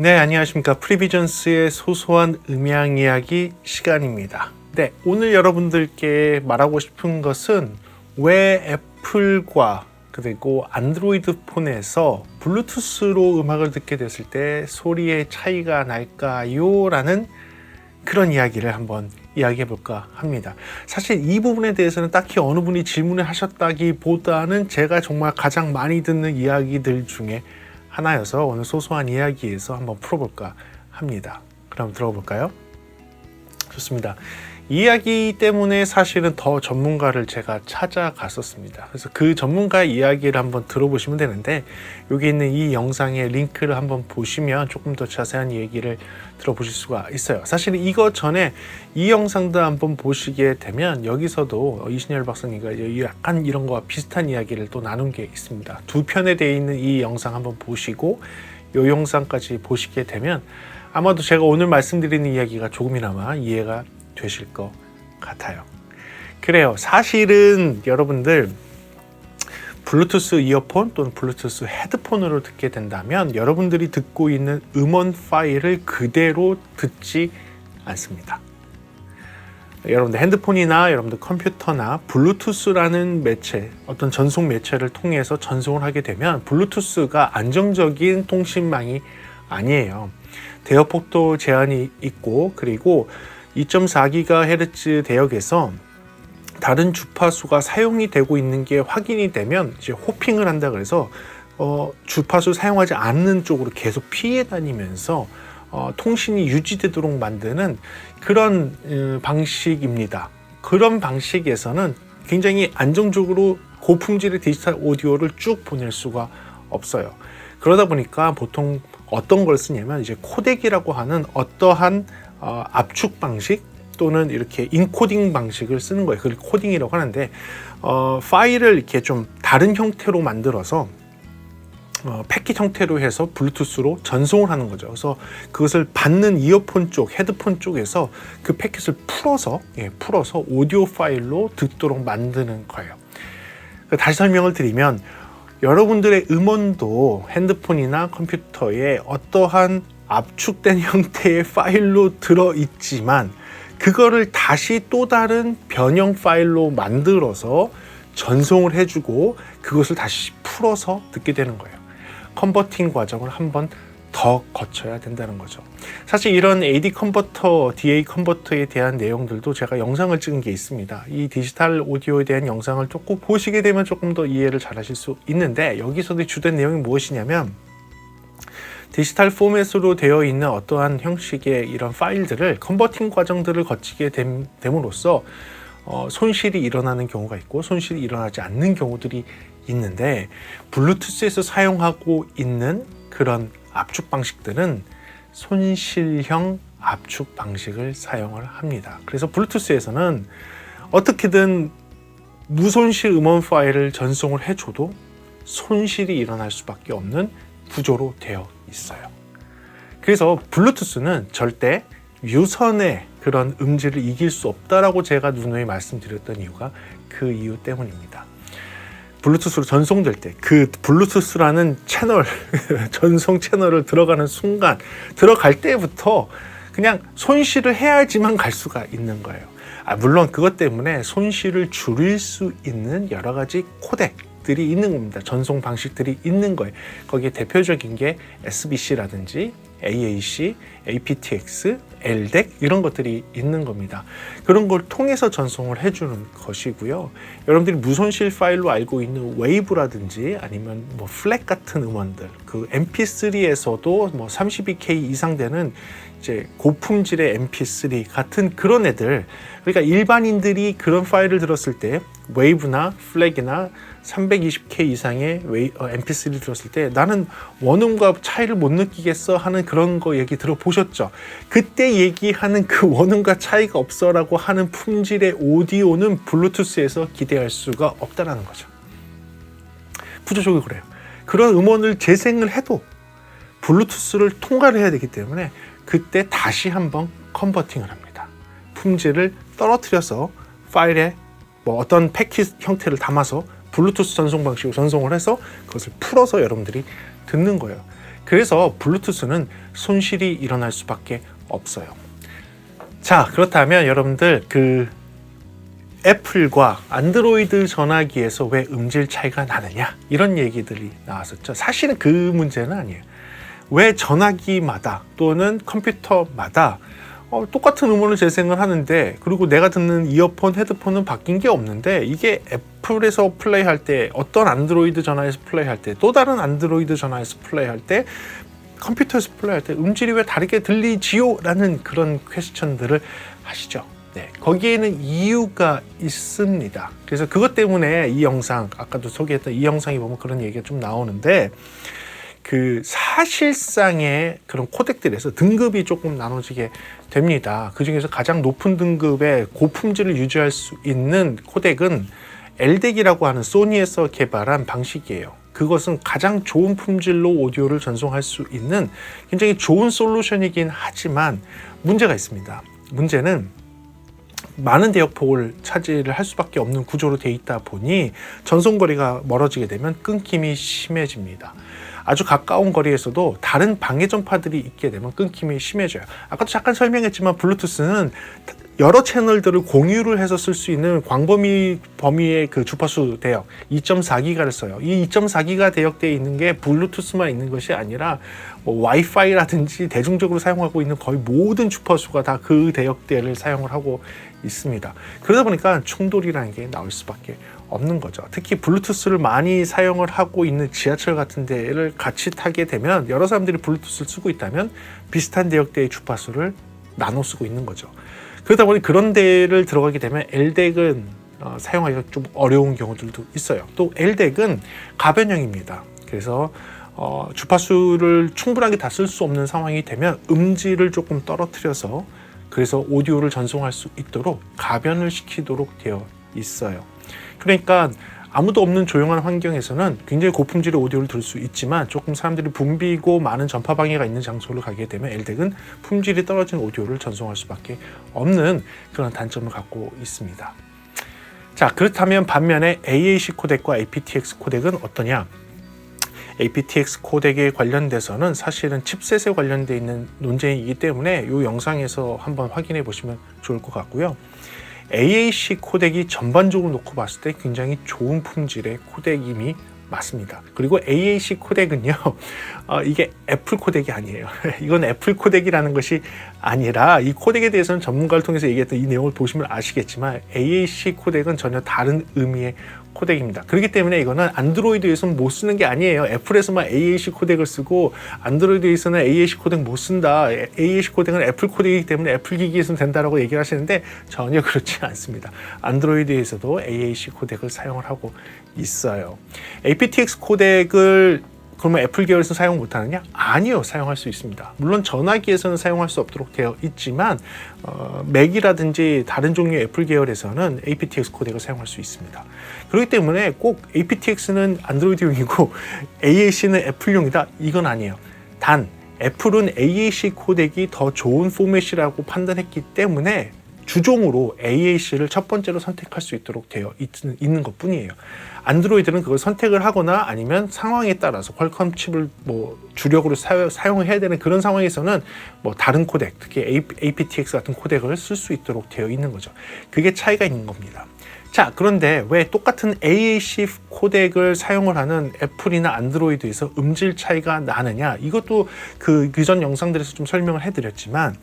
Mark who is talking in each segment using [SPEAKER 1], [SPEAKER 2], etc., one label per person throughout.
[SPEAKER 1] 네, 안녕하십니까. 프리비전스의 소소한 음향 이야기 시간입니다. 네, 오늘 여러분들께 말하고 싶은 것은 왜 애플과 그리고 안드로이드 폰에서 블루투스로 음악을 듣게 됐을 때 소리의 차이가 날까요? 라는 그런 이야기를 한번 이야기해 볼까 합니다. 사실 이 부분에 대해서는 딱히 어느 분이 질문을 하셨다기보다는 제가 정말 가장 많이 듣는 이야기들 중에 하나여서 오늘 소소한 이야기에서 한번 풀어볼까 합니다. 그럼 들어볼까요? 좋습니다. 이 이야기 때문에 사실은 더 전문가를 제가 찾아갔었습니다. 그래서 그 전문가 이야기를 한번 들어보시면 되는데 여기 있는 이 영상의 링크를 한번 보시면 조금 더 자세한 얘기를 들어보실 수가 있어요. 사실 이거 전에 이 영상도 한번 보시게 되면 여기서도 이신열 박사님과 약간 이런 거와 비슷한 이야기를 또 나눈 게 있습니다. 두 편에 되어 있는 이 영상 한번 보시고 이 영상까지 보시게 되면 아마도 제가 오늘 말씀드리는 이야기가 조금이나마 이해가 되실 것 같아요. 그래요. 사실은 여러분들 블루투스 이어폰 또는 블루투스 헤드폰으로 듣게 된다면 여러분들이 듣고 있는 음원 파일을 그대로 듣지 않습니다. 여러분들 핸드폰이나 여러분들 컴퓨터나 블루투스라는 매체, 어떤 전송 매체를 통해서 전송을 하게 되면 블루투스가 안정적인 통신망이 아니에요. 대역폭도 제한이 있고 그리고 2.4GHz 대역에서 다른 주파수가 사용이 되고 있는 게 확인이 되면 이제 호핑을 한다 그래서 어, 주파수 사용하지 않는 쪽으로 계속 피해 다니면서 어, 통신이 유지되도록 만드는 그런 어, 방식입니다. 그런 방식에서는 굉장히 안정적으로 고품질의 디지털 오디오를 쭉 보낼 수가 없어요. 그러다 보니까 보통 어떤 걸 쓰냐면 이제 코덱이라고 하는 어떠한 어, 압축 방식 또는 이렇게 인코딩 방식을 쓰는 거예요. 그걸 코딩이라고 하는데 어, 파일을 이렇게 좀 다른 형태로 만들어서 어, 패킷 형태로 해서 블루투스로 전송을 하는 거죠. 그래서 그것을 받는 이어폰 쪽, 헤드폰 쪽에서 그 패킷을 풀어서 예, 풀어서 오디오 파일로 듣도록 만드는 거예요. 다시 설명을 드리면 여러분들의 음원도 핸드폰이나 컴퓨터에 어떠한 압축된 형태의 파일로 들어 있지만 그거를 다시 또 다른 변형 파일로 만들어서 전송을 해주고 그것을 다시 풀어서 듣게 되는 거예요. 컨버팅 과정을 한 번 더 거쳐야 된다는 거죠. 사실 이런 AD 컨버터, DA 컨버터에 대한 내용들도 제가 영상을 찍은 게 있습니다. 이 디지털 오디오에 대한 영상을 조금 보시게 되면 조금 더 이해를 잘 하실 수 있는데 여기서도 주된 내용이 무엇이냐면 디지털 포맷으로 되어 있는 어떠한 형식의 이런 파일들을 컨버팅 과정들을 거치게 됨, 됨으로써 어, 손실이 일어나는 경우가 있고 손실이 일어나지 않는 경우들이 있는데 블루투스에서 사용하고 있는 그런 압축 방식들은 손실형 압축 방식을 사용을 합니다. 그래서 블루투스에서는 어떻게든 무손실 음원 파일을 전송을 해줘도 손실이 일어날 수밖에 없는 구조로 되어 있어요. 그래서 블루투스는 절대 유선의 그런 음질을 이길 수 없다라고 제가 누누이 말씀드렸던 이유가 그 이유 때문입니다. 블루투스로 전송될 때 그 블루투스라는 채널 전송 채널을 들어가는 순간 들어갈 때부터 그냥 손실을 해야지만 갈 수가 있는 거예요. 아, 물론 그것 때문에 손실을 줄일 수 있는 여러 가지 코덱 방식들이 있는 겁니다. 전송 방식들이 있는 거예요. 거기에 대표적인 게 SBC라든지 AAC, aptX, LDEC 이런 것들이 있는 겁니다. 그런 걸 통해서 전송을 해주는 것이고요. 여러분들이 무손실 파일로 알고 있는 웨이브라든지 아니면 뭐 플랫 같은 음원들, 그 MP3에서도 뭐 32K 이상 되는 이제 고품질의 MP3 같은 그런 애들 그러니까 일반인들이 그런 파일을 들었을 때 웨이브나 플렉이나 320K 이상의 웨이, 어, MP3를 들었을 때 나는 원음과 차이를 못 느끼겠어 하는 그런 거 얘기 들어보셨죠? 그때 얘기하는 그 원음과 차이가 없어라고 하는 품질의 오디오는 블루투스에서 기대할 수가 없다라는 거죠. 구조적으로 그래요. 그런 음원을 재생을 해도 블루투스를 통과를 해야 되기 때문에 그때 다시 한번 컨버팅을 합니다. 품질을 떨어뜨려서 파일에 뭐 어떤 패킷 형태를 담아서 블루투스 전송 방식으로 전송을 해서 그것을 풀어서 여러분들이 듣는 거예요. 그래서 블루투스는 손실이 일어날 수밖에 없어요. 자, 그렇다면 여러분들 그 애플과 안드로이드 전화기에서 왜 음질 차이가 나느냐 이런 얘기들이 나왔었죠. 사실은 그 문제는 아니에요. 왜 전화기마다 또는 컴퓨터마다 어, 똑같은 음원을 재생을 하는데 그리고 내가 듣는 이어폰, 헤드폰은 바뀐 게 없는데 이게 애플에서 플레이할 때 어떤 안드로이드 전화에서 플레이할 때 또 다른 안드로이드 전화에서 플레이할 때 컴퓨터에서 플레이할 때 음질이 왜 다르게 들리지요? 라는 그런 퀘스천들을 하시죠. 네, 거기에는 이유가 있습니다. 그래서 그것 때문에 이 영상, 아까도 소개했던 이 영상에 보면 그런 얘기가 좀 나오는데 그 사실상의 그런 코덱들에서 등급이 조금 나눠지게 됩니다. 그 중에서 가장 높은 등급의 고품질을 유지할 수 있는 코덱은 엘덱이라고 하는 소니에서 개발한 방식이에요. 그것은 가장 좋은 품질로 오디오를 전송할 수 있는 굉장히 좋은 솔루션이긴 하지만 문제가 있습니다. 문제는 많은 대역폭을 차지를 할 수밖에 없는 구조로 되어 있다 보니 전송거리가 멀어지게 되면 끊김이 심해집니다. 아주 가까운 거리에서도 다른 방해 전파들이 있게 되면 끊김이 심해져요. 아까도 잠깐 설명했지만 블루투스는 여러 채널들을 공유를 해서 쓸 수 있는 광범위 범위의 그 주파수 대역 2.4기가를 써요. 이 2.4기가 대역되어 있는 게 블루투스만 있는 것이 아니라 뭐 와이파이라든지 대중적으로 사용하고 있는 거의 모든 주파수가 다 그 대역대를 사용을 하고 있습니다. 그러다 보니까 충돌이라는 게 나올 수밖에 없는 거죠. 특히 블루투스를 많이 사용을 하고 있는 지하철 같은 데를 같이 타게 되면 여러 사람들이 블루투스를 쓰고 있다면 비슷한 대역대의 주파수를 나눠 쓰고 있는 거죠. 그러다 보니 그런 데를 들어가게 되면 LDEC은 어, 사용하기가 좀 어려운 경우들도 있어요. 또 LDEC은 가변형입니다. 그래서 어, 주파수를 충분하게 다 쓸 수 없는 상황이 되면 음질을 조금 떨어뜨려서 그래서 오디오를 전송할 수 있도록 가변을 시키도록 되어 있어요. 그러니까 아무도 없는 조용한 환경에서는 굉장히 고품질의 오디오를 들을 수 있지만 조금 사람들이 붐비고 많은 전파 방해가 있는 장소를 가게 되면 엘덱은 품질이 떨어진 오디오를 전송할 수밖에 없는 그런 단점을 갖고 있습니다. 자, 그렇다면 반면에 AAC 코덱과 aptX 코덱은 어떠냐? aptX 코덱에 관련돼서는 사실은 칩셋에 관련돼 있는 논쟁이기 때문에 이 영상에서 한번 확인해 보시면 좋을 것 같고요. AAC 코덱이 전반적으로 놓고 봤을 때 굉장히 좋은 품질의 코덱임이 맞습니다. 그리고 AAC 코덱은요, 어, 이게 애플 코덱이 아니에요. 이건 애플 코덱이라는 것이 아니라 이 코덱에 대해서는 전문가를 통해서 얘기했던 이 내용을 보시면 아시겠지만 AAC 코덱은 전혀 다른 의미의 코덱입니다. 그렇기 때문에 이거는 안드로이드에서는 못 쓰는 게 아니에요. 애플에서만 AAC 코덱을 쓰고 안드로이드에서는 AAC 코덱 못 쓴다. AAC 코덱은 애플 코덱이기 때문에 애플 기기에서는 된다라고 얘기를 하시는데 전혀 그렇지 않습니다. 안드로이드에서도 AAC 코덱을 사용을 하고 있어요. aptX 코덱을 그러면 애플 계열에서 사용 못하느냐? 아니요, 사용할 수 있습니다. 물론 전화기에서는 사용할 수 없도록 되어 있지만 어, 맥이라든지 다른 종류의 애플 계열에서는 aptX 코덱을 사용할 수 있습니다. 그렇기 때문에 꼭 aptX는 안드로이드용이고 AAC는 애플용이다 이건 아니에요. 단 애플은 AAC 코덱이 더 좋은 포맷이라고 판단했기 때문에 주종으로 AAC를 첫 번째로 선택할 수 있도록 되어 있는 것 뿐이에요. 안드로이드는 그걸 선택을 하거나 아니면 상황에 따라서 퀄컴 칩을 뭐 주력으로 사용, 해야 되는 그런 상황에서는 뭐 다른 코덱, 특히 aptX 같은 코덱을 쓸 수 있도록 되어 있는 거죠. 그게 차이가 있는 겁니다. 자, 그런데 왜 똑같은 AAC 코덱을 사용을 하는 애플이나 안드로이드에서 음질 차이가 나느냐? 이것도 그 그전 영상들에서 좀 설명을 해드렸지만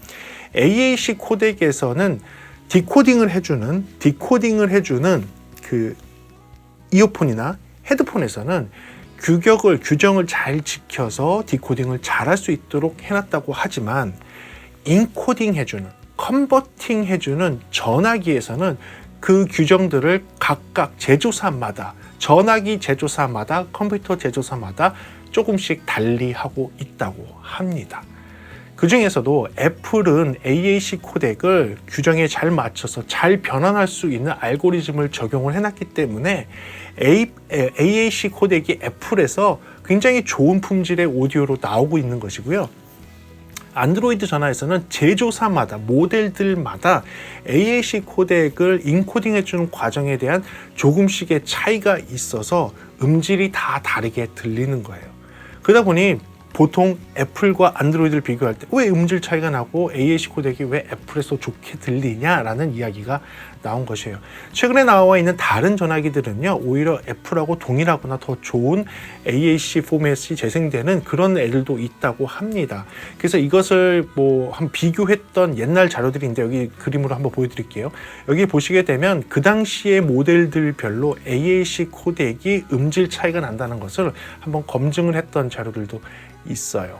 [SPEAKER 1] AAC 코덱에서는 디코딩을 해주는 디코딩을 해주는 그 이어폰이나 헤드폰에서는 규격을 규정을 잘 지켜서 디코딩을 잘 할 수 있도록 해놨다고 하지만 인코딩 해주는 컨버팅 해주는 전화기에서는 그 규정들을 각각 제조사마다 전화기 제조사마다 컴퓨터 제조사마다 조금씩 달리 하고 있다고 합니다. 그 중에서도 애플은 AAC 코덱을 규정에 잘 맞춰서 잘 변환할 수 있는 알고리즘을 적용을 해놨기 때문에 AAC 코덱이 애플에서 굉장히 좋은 품질의 오디오로 나오고 있는 것이고요. 안드로이드 전화에서는 제조사마다 모델들마다 AAC 코덱을 인코딩해 주는 과정에 대한 조금씩의 차이가 있어서 음질이 다 다르게 들리는 거예요. 그러다 보니 보통 애플과 안드로이드를 비교할 때 왜 음질 차이가 나고 AAC 코덱이 왜 애플에서 좋게 들리냐라는 이야기가 나온 것이에요. 최근에 나와 있는 다른 전화기들은요, 오히려 애플하고 동일하거나 더 좋은 AAC 포맷이 재생되는 그런 애들도 있다고 합니다. 그래서 이것을 뭐 한 비교했던 옛날 자료들인데 여기 그림으로 한번 보여드릴게요. 여기 보시게 되면 그 당시의 모델들별로 AAC 코덱이 음질 차이가 난다는 것을 한번 검증을 했던 자료들도 있어요.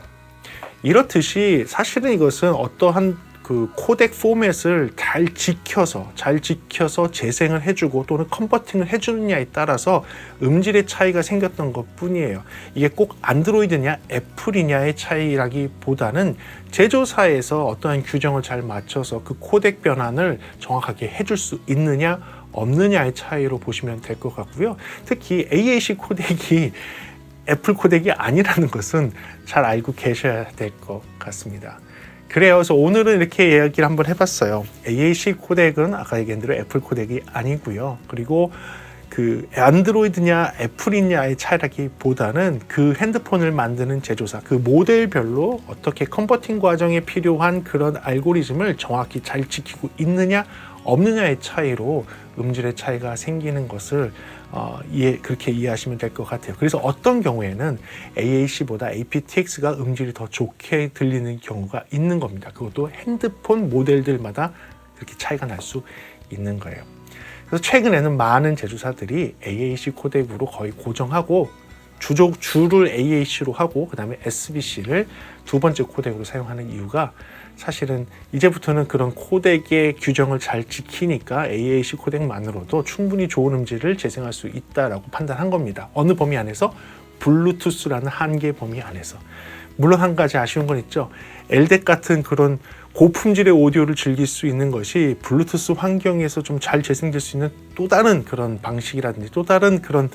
[SPEAKER 1] 이렇듯이 사실은 이것은 어떠한 그 코덱 포맷을 잘 지켜서 잘 지켜서 재생을 해주고 또는 컨버팅을 해주느냐에 따라서 음질의 차이가 생겼던 것 뿐이에요. 이게 꼭 안드로이드냐 애플이냐의 차이라기보다는 제조사에서 어떠한 규정을 잘 맞춰서 그 코덱 변환을 정확하게 해줄 수 있느냐 없느냐의 차이로 보시면 될 것 같고요. 특히 AAC 코덱이 애플 코덱이 아니라는 것은 잘 알고 계셔야 될 것 같습니다. 그래요. 그래서 오늘은 이렇게 이야기를 한번 해봤어요. AAC 코덱은 아까 얘기한 대로 애플 코덱이 아니고요. 그리고 그 안드로이드냐 애플이냐의 차이라기보다는 그 핸드폰을 만드는 제조사 그 모델별로 어떻게 컨버팅 과정에 필요한 그런 알고리즘을 정확히 잘 지키고 있느냐 없느냐의 차이로 음질의 차이가 생기는 것을 어, 이해, 그렇게 이해하시면 될 것 같아요. 그래서 어떤 경우에는 AAC보다 aptX가 음질이 더 좋게 들리는 경우가 있는 겁니다. 그것도 핸드폰 모델들마다 그렇게 차이가 날 수 있는 거예요. 그래서 최근에는 많은 제조사들이 AAC 코덱으로 거의 고정하고 주족 주를 AAC로 하고 그다음에 SBC를 두 번째 코덱으로 사용하는 이유가 사실은 이제부터는 그런 코덱의 규정을 잘 지키니까 AAC 코덱만으로도 충분히 좋은 음질을 재생할 수 있다라고 판단한 겁니다. 어느 범위 안에서 블루투스라는 한계 범위 안에서. 물론 한 가지 아쉬운 건 있죠. LDEC 같은 그런 고품질의 오디오를 즐길 수 있는 것이 블루투스 환경에서 좀 잘 재생될 수 있는 또 다른 그런 방식이라든지 또 다른 그런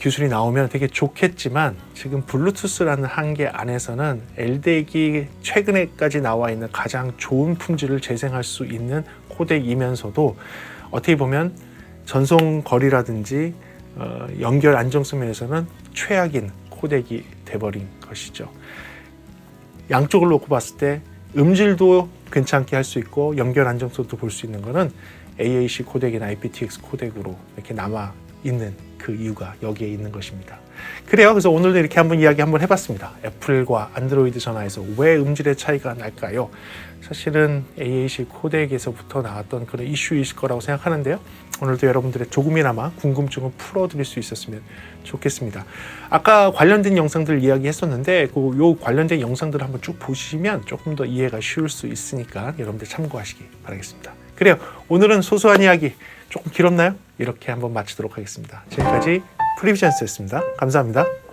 [SPEAKER 1] 기술이 나오면 되게 좋겠지만 지금 블루투스라는 한계 안에서는 LDEC이 최근에까지 나와 있는 가장 좋은 품질을 재생할 수 있는 코덱이면서도 어떻게 보면 전송 거리라든지 어, 연결 안정성 면에서는 최악인 코덱이 돼버린 것이죠. 양쪽을 놓고 봤을 때 음질도 괜찮게 할 수 있고 연결 안정성도 볼 수 있는 거는 AAC 코덱이나 IPTX 코덱으로 이렇게 남아 있는 그 이유가 여기에 있는 것입니다. 그래요. 그래서 오늘도 이렇게 한번 이야기 한번 해봤습니다. 애플과 안드로이드 전화에서 왜 음질의 차이가 날까요? 사실은 AAC 코덱에서부터 나왔던 그런 이슈일 거라고 생각하는데요. 오늘도 여러분들의 조금이나마 궁금증을 풀어드릴 수 있었으면 좋겠습니다. 아까 관련된 영상들 이야기했었는데 그 요 관련된 영상들을 한번 쭉 보시면 조금 더 이해가 쉬울 수 있으니까 여러분들 참고하시기 바라겠습니다. 그래요. 오늘은 소소한 이야기 조금 길었나요? 이렇게 한번 마치도록 하겠습니다. 지금까지 프리비전스였습니다. 감사합니다.